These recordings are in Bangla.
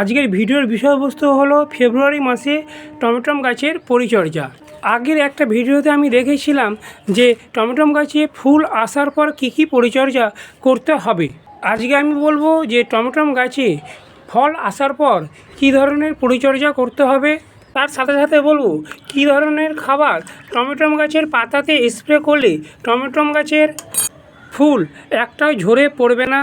আজকের ভিডিওর বিষয়বস্তু হলো ফেব্রুয়ারি মাসে টমেটম গাছের পরিচর্যা। আগের একটা ভিডিওতে আমি দেখেছিলাম যে টমেটম গাছে ফুল আসার পর কী কী পরিচর্যা করতে হবে। আজকে আমি বলব যে টমেটম গাছে ফল আসার পর কী ধরনের পরিচর্যা করতে হবে। তার সাথে সাথে বলব কী ধরনের খাবার টমেটম গাছের পাতাতে স্প্রে করলে টমেটম গাছের ফুল একটাও ঝরে পড়বে না।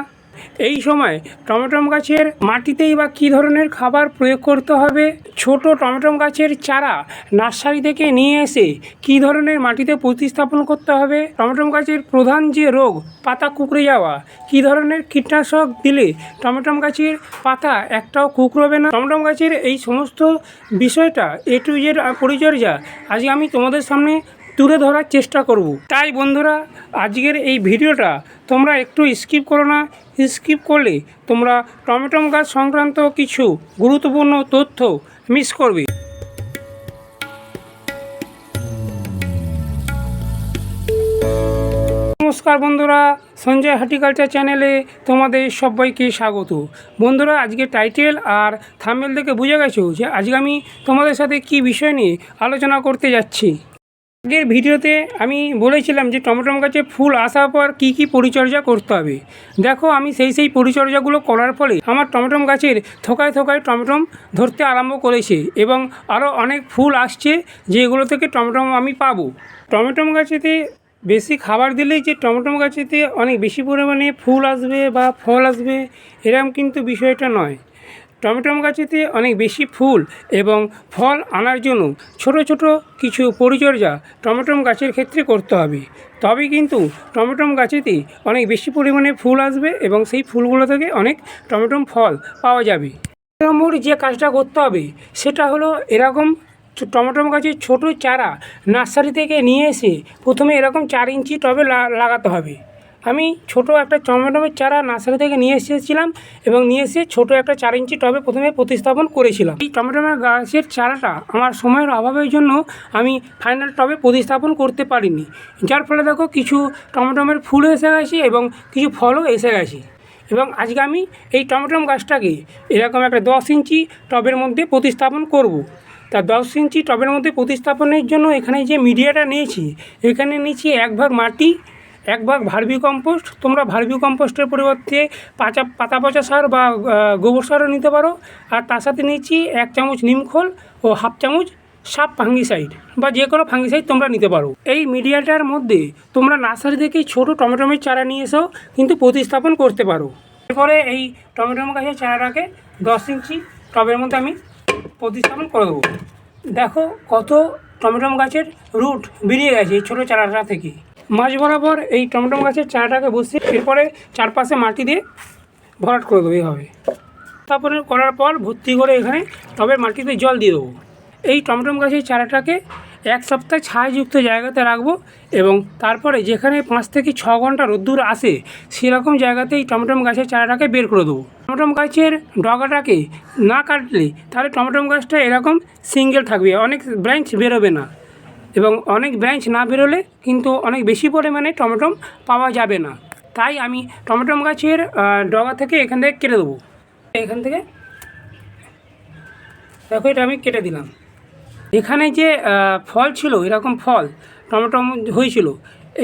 এই সময় টমেটম গাছের মাটিতেই বা কী ধরনের খাবার প্রয়োগ করতে হবে? ছোট টমেটম গাছের চারা নার্সারি থেকে নিয়ে এসে কী ধরনের মাটিতে প্রতিস্থাপন করতে হবে? টমেটম গাছের প্রধান যে রোগ, পাতা কুকড়ে যাওয়া, কী ধরনের কীটনাশক দিলে টমেটম গাছের পাতা একটাও কুকড়বে না? টমেটম গাছের এই সমস্ত বিষয়টা এ টু জেড পরিচর্যা আজকে আমি তোমাদের সামনে তুলে ধরার চেষ্টা করব। তাই বন্ধুরা, আজকের এই ভিডিওটা তোমরা একটু স্কিপ করো না। স্কিপ করলে তোমরা টমেটম গাছ সংক্রান্ত কিছু গুরুত্বপূর্ণ তথ্য মিস করবে। নমস্কার বন্ধুরা, সঞ্জয় হার্টিকালচার চ্যানেলে তোমাদের সবাইকে স্বাগত। বন্ধুরা, আজকে টাইটেল আর থামেল দেখে বুঝে গেছো যে আজকে আমি তোমাদের সাথে কি বিষয় নিয়ে আলোচনা করতে যাচ্ছি। আগের ভিডিওতে আমি বলেছিলাম যে টমেটম গাছে ফুল আসার পর কী কী পরিচর্যা করতে হবে। দেখো, আমি সেই সেই পরিচর্যাগুলো করার ফলে আমার টমেটম গাছের থোকায় থোকায় টমেটম ধরতে আরম্ভ করেছে এবং আরও অনেক ফুল আসছে যেগুলো থেকে টমেটম আমি পাবো। টমেটম গাছেতে বেশি খাবার দিলেই যে টমেটম গাছেতে অনেক বেশি পরিমাণে ফুল আসবে বা ফল আসবে, এরকম কিন্তু বিষয়টা নয়। টমেটম গাছেতে অনেক বেশি ফুল এবং ফল আনার জন্য ছোট ছোট কিছু পরিচর্যা টমেটম গাছের ক্ষেত্রে করতে হবে। তবে কিন্তু টমেটম গাছেতে অনেক বেশি পরিমাণে ফুল আসবে এবং সেই ফুলগুলো থেকে অনেক টমেটম ফল পাওয়া যাবে। নম্বর যে কাজটা করতে হবে সেটা হলো এরকম টমেটম গাছের ছোট চারা নার্সারি থেকে নিয়ে এসে প্রথমে এরকম চার ইঞ্চি টবে লাগাতে হবে। আমি ছোট একটা টমেটোমের চারা নার্সারি থেকে নিয়ে এসেছিলাম এবং নিয়ে এসে ছোট একটা চার ইঞ্চি টবে প্রথমে প্রতিস্থাপন করেছিলাম। এই টমেটোমের গাছের চারাটা আমার সময়ের অভাবের জন্য আমি ফাইনাল টবে প্রতিস্থাপন করতে পারিনি। যার ফলে দেখো কিছু টমেটোমের ফুল এসে গেছে এবং কিছু ফলও এসে গেছে। এবং আজকে আমি এই টমেটোম গাছটাকে এরকম একটা দশ ইঞ্চি টবের মধ্যে প্রতিস্থাপন করব। তা দশ ইঞ্চি টবের মধ্যে প্রতিস্থাপনের জন্য এখানে যে মিডিয়াটা নিয়েছি, এখানে নিয়েছি এক ভাগ মাটি এক ভাগ ভার্মি কম্পোস্ট, তোমরা ভার্মি কম্পোস্টের পরিবর্তে পাচা পাতা পচা সার বা গোবর সারও নিতে পারো। আর তার সাথে নিয়েছি এক চামচ নিমখোল ও হাফ চামচ সাপ ফাঙ্গিসাইড বা যে কোনো ফাঙ্গিসাইড তোমরা নিতে পারো। এই মিডিয়াটার মধ্যে তোমরা নার্সারি থেকে ছোটো টমেটোমের চারা নিয়ে এসেও কিন্তু প্রতিস্থাপন করতে পারো। এরপরে এই টমেটোম গাছের চারাটাকে দশ ইঞ্চি টবের মধ্যে আমি প্রতিস্থাপন করে দেবো। দেখো কত টমেটোম গাছের রুট বেরিয়ে গেছে এই ছোটো চারাটা থেকে। মাঝ বরাবর এই টমেটোম গাছের চারাটাকে বসিয়ে এরপরে চারপাশে মাটি দিয়ে ভরাট করে দেবো এইভাবে। তারপরে করার পর ভর্তি করে এখানে টবের মাটিতে জল দিয়ে দেবো। এই টমেটম গাছের চারাটাকে এক সপ্তাহ ছায়াযুক্ত জায়গাতে রাখব এবং তারপরে যেখানে পাঁচ থেকে ছ ঘণ্টা রোদ্দুর আসে, সেরকম জায়গাতে এই টমেটম গাছের চারাটাকে বের করে দেবো। টমেটম গাছের ডগাটাকে না কাটলে তাহলে টমেটম গাছটা এরকম সিঙ্গেল থাকবে, অনেক ব্রাঞ্চ বেরোবে না। এবং অনেক ব্রাঞ্চ না বেরোলে কিন্তু অনেক বেশি পরিমাণে টমেটম পাওয়া যাবে না। তাই আমি টমেটম গাছের ডগা থেকে এখান থেকে কেটে দেবো। এখান থেকে দেখো এটা আমি কেটে দিলাম। এখানে যে ফল ছিল, এরকম ফল, টমেটো হয়েছিল,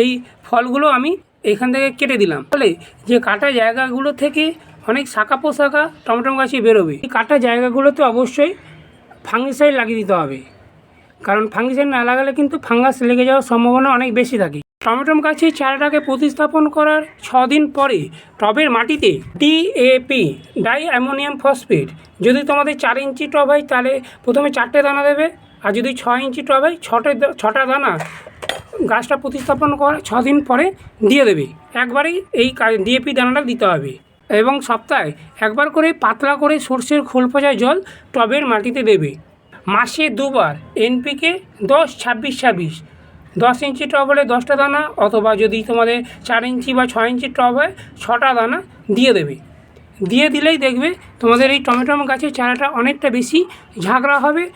এই ফলগুলো আমি এখান থেকে কেটে দিলাম। ফলে যে কাটা জায়গাগুলো থেকে অনেক শাখা পোশাখা টমেটো গাছে বেরোবে, এই কাটা জায়গাগুলোতে অবশ্যই ফাঙ্গিসাইড লাগিয়ে দিতে হবে। কারণ ফাঙ্গিসাইড না লাগালে কিন্তু ফাঙ্গাস লেগে যাওয়ার সম্ভাবনা অনেক বেশি থাকে। টমেটো গাছের চারাটাকে প্রতিস্থাপন করার ছ দিন পরে টবের মাটিতে ডিএপি ডাই অ্যামোনিয়াম ফসফেট যদি তোমাদের চার ইঞ্চি টব হয় তাহলে প্রথমে চারটে দানা দেবে, আর যদি ছ ইঞ্চি টব হয় ছটে ছটা দানা গাছটা প্রতিস্থাপন করার ছ দিন পরে দিয়ে দেবে। একবারেই এই ডিএপি দানাটা দিতে হবে। এবং সপ্তাহে একবার করে পাতলা করে সর্ষের খোল পচা জল টবের মাটিতে দেবে। মাসে দুবার, এনপিকে দশ, ছাব্বিশ ছাব্বিশ। দশ ইঞ্চি টপ হলে দশটা দানা, অথবা যদি তোমাদের চার ইঞ্চি বা ছয় ইঞ্চি টপ হয়, ছটা দানা দিয়ে দেবে। দিয়ে দিলেই দেখবে তোমাদের এই টমেটো গাছের চারাটা অনেকটা বেশি ঝাঁকড়া হবে।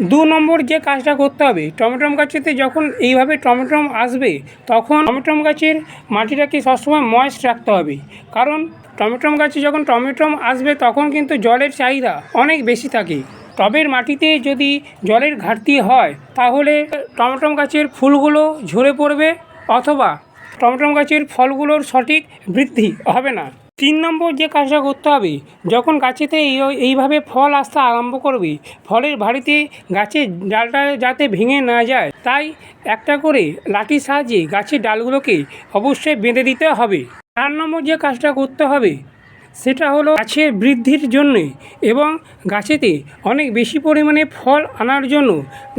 দু নম্বর যে কাজটা করতে হবে টমেটম গাছেতে যখন এইভাবে টমেটম আসবে, তখন টমেটম গাছের মাটিটাকে সবসময় ময়েস্ট রাখতে হবে। কারণ টমেটম গাছে যখন টমেটম আসবে, তখন কিন্তু জলের চাহিদা অনেক বেশি থাকে। টবের মাটিতে যদি জলের ঘাটতি হয়, তাহলে টমেটম গাছের ফুলগুলো ঝরে পড়বে অথবা টমেটম গাছের ফলগুলোর সঠিক বৃদ্ধি হবে না। তিন নম্বর যে কাজটা করতে হবে, যখন গাছেতে এই- এইভাবে ফল আসতে আরম্ভ করবে, ফলের ভারিতে গাছের ডালটা যাতে ভেঙে না যায়, তাই একটা করে লাঠির সাহায্যে গাছের ডালগুলোকে অবশ্যই বেঁধে দিতে হবে। চার নম্বর যে কাজটা করতে হবে সেটা হলো গাছের বৃদ্ধির জন্যে এবং গাছেতে অনেক বেশি পরিমাণে ফল আনার জন্য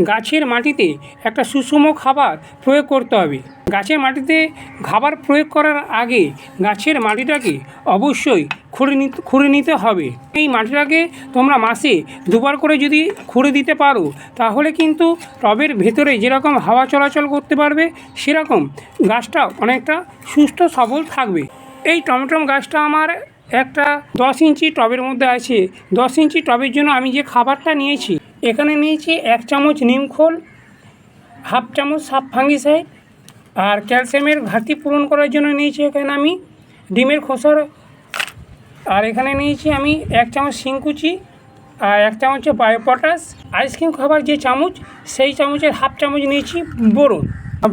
গাছের মাটিতে একটা সুষম খাবার প্রয়োগ করতে হবে। গাছের মাটিতে খাবার প্রয়োগ করার আগে গাছের মাটিটাকে অবশ্যই খুঁড়ে নিতে খুঁড়ে নিতে হবে। এই মাটিটাকে তোমরা মাসে দুবার করে যদি খুঁড়ে দিতে পারো, তাহলে কিন্তু টবের ভেতরে যেরকম হাওয়া চলাচল করতে পারবে, সেরকম গাছটা অনেকটা সুস্থ সবল থাকবে। এই টমেটম গাছটা আমার একটা দশ ইঞ্চি টবের মধ্যে আছে। দশ ইঞ্চি টবের জন্য আমি যে খাবারটা নিয়েছি, এখানে নিয়েছি এক চামচ নিমখোল হাফ চামচ সাপ ফাঙ্গিসাইড আর ক্যালসিয়ামের ঘাটতি পূরণ করার জন্য নিয়েছি এখানে আমি ডিমের খোসার আর এখানে নিয়েছি আমি এক চামচ শিংকুচি আর এক চামচ বায়োপটাস আইসক্রিম খাবার যে চামচ, সেই চামচের হাফ চামচ নিয়েছি বোরন।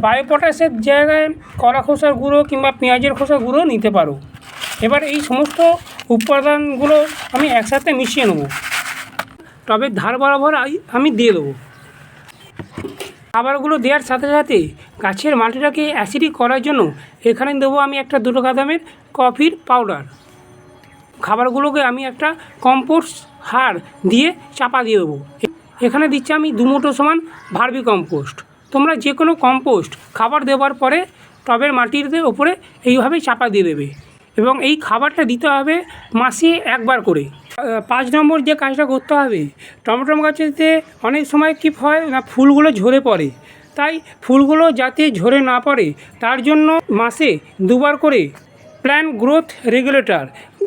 বায়োপটাসের জায়গায় কলা খোসার গুঁড়ো কিংবা পেঁয়াজের খোসার গুঁড়ো নিতে পারো। এবার এই সমস্ত উপাদানগুলো আমি একসাথে মিশিয়ে নেব। টবের ধার বরাবর আমি দিয়ে দেবো। খাবারগুলো দেওয়ার সাথে সাথে গাছের মাটিটাকে অ্যাসিডিক করার জন্য এখানে দেবো আমি একটা দুটো কাদামের কফির পাউডার খাবারগুলোকে আমি একটা কম্পোস্ট হার দিয়ে চাপা দিয়ে দেবো। এখানে দিচ্ছি আমি দু মুঠো সমান ভার্মি কম্পোস্ট তোমরা যে কোনো কম্পোস্ট খাবার দেওয়ার পরে টবের মাটির ওপরে এইভাবে চাপা দিয়ে দেবে। এবং এই খাবারটা দিতে হবে মাসে একবার করে। পাঁচ নম্বর যে কাজটা করতে হবে টমেটম গাছেতে অনেক সময় কী হয় না, ফুলগুলো ঝরে পড়ে। তাই ফুলগুলো যাতে ঝরে না পড়ে, তার জন্য মাসে দুবার করে প্ল্যান গ্রোথ রেগুলেটর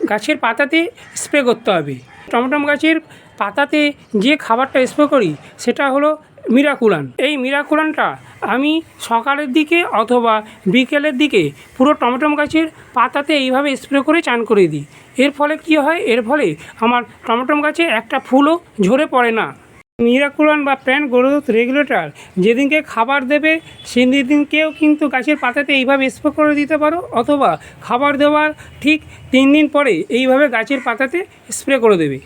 গাছের পাতাতে স্প্রে করতে হবে। টমেটো গাছের পাতাতে যে খাবারটা স্প্রে করি, সেটা হলো মিরাকুলান। এই মিরাকুলানটা আমি সকালের দিকে অথবা বিকেলের দিকে পুরো টমেটম গাছের পাতাতে এইভাবে স্প্রে করে চান করে দিই। এর ফলে কি হয়? এর ফলে আমার টমেটম গাছে একটা ফুলও ঝরে পড়ে না। মিরাকুলান বা প্যান গ্রোথ রেগুলেটর যেদিনকে খাবার দেবে, সেদিনকেও কিন্তু গাছের পাতাতে এইভাবে স্প্রে করে দিতে পারো অথবা খাবার দেওয়ার ঠিক তিন দিন পরে এইভাবে গাছের পাতাতে স্প্রে করে দেবে।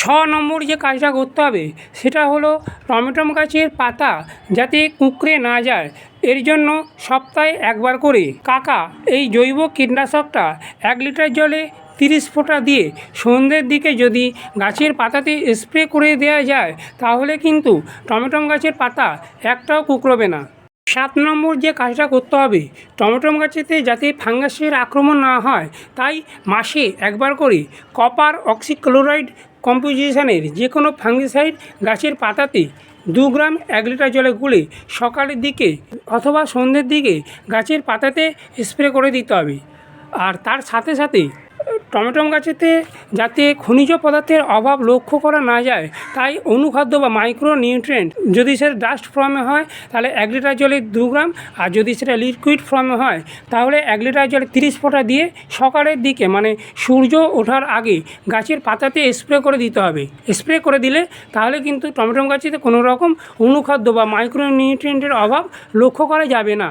ছ নম্বর যে কাজটা করতে হবে, সেটা হলো টমেটম গাছের পাতা যাতে কুঁকড়ে না যায়। এর জন্য সপ্তাহে একবার করে কাকা এই জৈব কীটনাশকটা এক লিটার জলে তিরিশ ফোঁটা দিয়ে সন্ধ্যের দিকে যদি গাছের পাতাতে স্প্রে করে দেওয়া যায়, তাহলে কিন্তু টমেটম গাছের পাতা একটাও কুঁকড়বে না। সাত নম্বর যে কাজটা করতে হবে টমেটম গাছেতে যাতে ফাঙ্গাসের আক্রমণ না হয়, তাই মাসে একবার করে কপার অক্সিক্লোরাইড কম্পোজিশনের যে কোনো ফাঙ্গিসাইড গাছের পাতাতে দু গ্রাম এক লিটার জলে গুলে সকালের দিকে অথবা সন্ধ্যের দিকে গাছের পাতাতে স্প্রে করে দিতে হবে। আর তার সাথে সাথে টমেটম গাছেতে যাতে খনিজ পদার্থের অভাব লক্ষ্য করা না যায়, তাই অনুখাদ্য বা মাইক্রো নিউট্রিয়েন্ট যদি সেটা ডাস্ট ফর্মে হয়, তাহলে এক লিটার জলে দু গ্রাম, আর যদি সেটা লিকুইড ফর্মে হয়, তাহলে এক লিটার জলে তিরিশ ফোঁটা দিয়ে সকালের দিকে মানে সূর্য ওঠার আগে গাছের পাতাতে স্প্রে করে দিতে হবে। স্প্রে করে দিলে তাহলে কিন্তু টমেটম গাছেতে কোনো রকম অনুখাদ্য বা মাইক্রো নিউট্রিয়েন্টের অভাব লক্ষ্য করা যাবে না।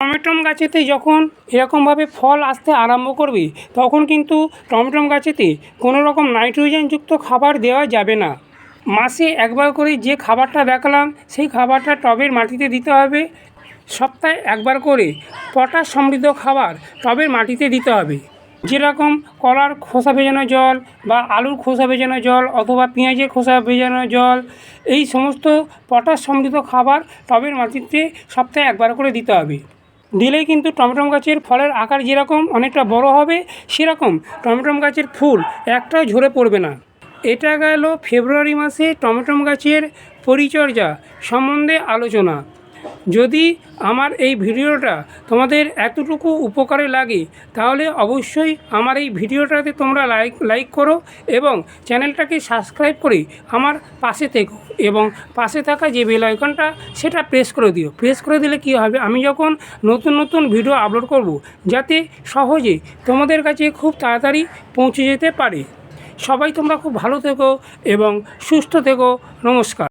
টমেটম গাছেতে যখন এরকমভাবে ফল আসতে আরম্ভ করবে, তখন কিন্তু টমেটম গাছেতে কোনো রকম নাইট্রোজেনযুক্ত খাবার দেওয়া যাবে না। মাসে একবার করে যে খাবারটা দেখালাম, সেই খাবারটা টবের মাটিতে দিতে হবে। সপ্তাহে একবার করে পটাশ সমৃদ্ধ খাবার টবের মাটিতে দিতে হবে। যেরকম কলার খোসা ভেজানো জল বা আলুর খোসা ভেজানো জল অথবা পেঁয়াজের খোসা ভেজানো জল, এই সমস্ত পটাশ সমৃদ্ধ খাবার টবের মাটিতে সপ্তাহে একবার করে দিতে হবে। দিলেই কিন্তু টমেটম গাছের ফলের আকার যেরকম অনেকটা বড় হবে, সেরকম টমেটম গাছের ফুল একটাও ঝরে পড়বে না। এটা গেল ফেব্রুয়ারি মাসে টমেটম গাছের পরিচর্যা সম্বন্ধে আলোচনা। যদি আমার এই ভিডিওটা তোমাদের এতটুকু উপকারে লাগে, তাহলে অবশ্যই আমার এই ভিডিওটাতে তোমরা লাইক লাইক করো এবং চ্যানেলটাকে সাবস্ক্রাইব করে আমার পাশে থেকো এবং পাশে থাকা যে বেল আইকনটা, সেটা প্রেস করে দিও। প্রেস করে দিলে কী হবে? আমি যখন নতুন নতুন ভিডিও আপলোড করব, যাতে সহজে তোমাদের কাছে খুব তাড়াতাড়ি পৌঁছে যেতে পারে। সবাই তোমরা খুব ভালো থেকো এবং সুস্থ থেকো। নমস্কার।